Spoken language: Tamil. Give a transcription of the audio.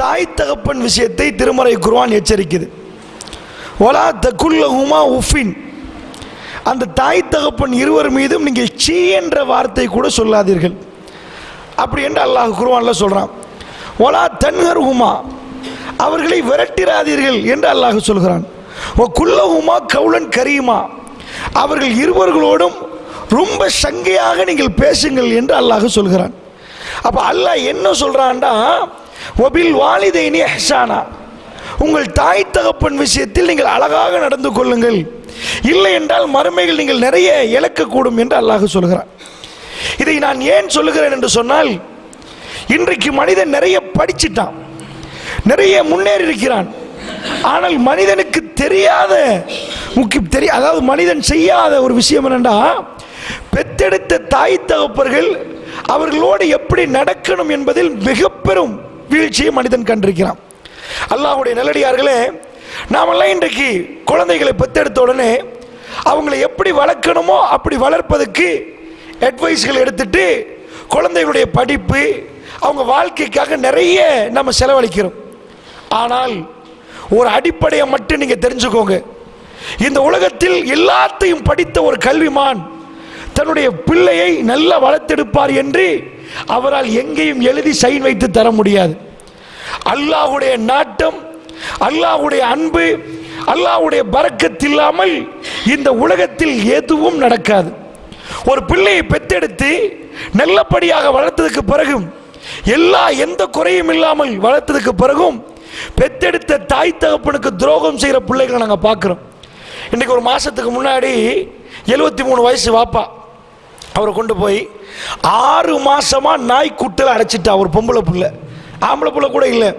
தாய் தகப்பன் விஷயத்தை திருமறை குருவான் எச்சரிக்குது. ஒலா தகுல்லஹுமா உஃபின். அந்த தாய் தகப்பன் இருவர் மீதும் நீங்கள் சீ என்ற வார்த்தை கூட சொல்லாதீர்கள். அப்படி என்று அல்லாஹ் குர்ஆன்ல சொல்கிறான் ஒலா உமா அவர்களை விரட்டிராதீர்கள் என்று அல்லாஹ் சொல்கிறான். ஓ குல்லஹுமா கவுலன் கரீமா. அவர்கள் இருவர்களோடும் ரொம்ப சங்கையாக நீங்கள் பேசுங்கள் என்று அல்லாஹ் சொல்கிறான். அப்போ அல்லாஹ் என்ன சொல்கிறான்டா ஒபில் வாலிதைனி ஹசானா உங்கள் தாய் தகப்பன் விஷயத்தில் நீங்கள் அழகாக நடந்து கொள்ளுங்கள். இல்லை என்றால் மறுமைகள் நீங்கள் நிறைய இழக்கக்கூடும் என்று அல்லாஹ் சொல்கிறான். இதை நான் ஏன் சொல்லுகிறேன் என்று சொன்னால் இன்றைக்கு மனிதன் நிறைய படிச்சிட்டான். நிறைய முன்னேறி இருக்கிறான் ஆனால் மனிதனுக்கு தெரியாத முக்கிய தெரிய அதாவது மனிதன் செய்யாத ஒரு விஷயம் என்னென்னா பெத்தெடுத்த தாய் தகப்பர்கள் அவர்களோடு எப்படி நடக்கணும் என்பதில் மிக பெரும் வீழ்ச்சியை மனிதன் கண்டிருக்கிறான். அல்லாஹுடைய நல்லடியார்களே நாமெல்லாம் இன்றைக்கு குழந்தைகளை பெற்றெடுத்த உடனே அவங்களை எப்படி வளர்க்கணுமோ அப்படி வளர்ப்பதற்கு அட்வைஸ்கள் எடுத்துட்டு குழந்தைகளுடைய படிப்பு அவங்க வாழ்க்கைக்காக நிறைய நம்ம செலவழிக்கிறோம். ஆனால் ஒரு அடிப்படையை மட்டும் நீங்கள் தெரிஞ்சுக்கோங்க. இந்த உலகத்தில் எல்லாத்தையும் படித்த ஒரு கல்விமான் தன்னுடைய பிள்ளையை நல்லா வளர்த்தெடுப்பார் என்று அவரால் எங்கேயும் எழுதி சைன் வைத்து தர முடியாது. அல்லாஹுடைய நாட்டம் அல்லாஹ்வுடைய அன்பு அல்லாஹ்வுடைய பறக்கத்தில்லாமல் இந்த உலகத்தில் எதுவும் நடக்காது. ஒரு பிள்ளையை பெத்தெடுத்து நல்லபடியாக வளர்த்ததுக்கு பிறகும் எல்லா எந்த குறையும் இல்லாமல் வளர்த்ததுக்கு பிறகும் பெத்தெடுத்த தாய் தகப்பனுக்கு துரோகம் செய்கிற பிள்ளைகளை நாங்கள் பார்க்குறோம். இன்னைக்கு ஒரு மாசத்துக்கு முன்னாடி எழுபத்தி மூணு வயசு வாப்பா. அவரை கொண்டு போய் ஆறு மாசமா நாய்க்குட்டில் அடைச்சிட்டா ஒரு பொம்பளை புள்ள. ஆம்பளை புள்ள கூட இல்லை.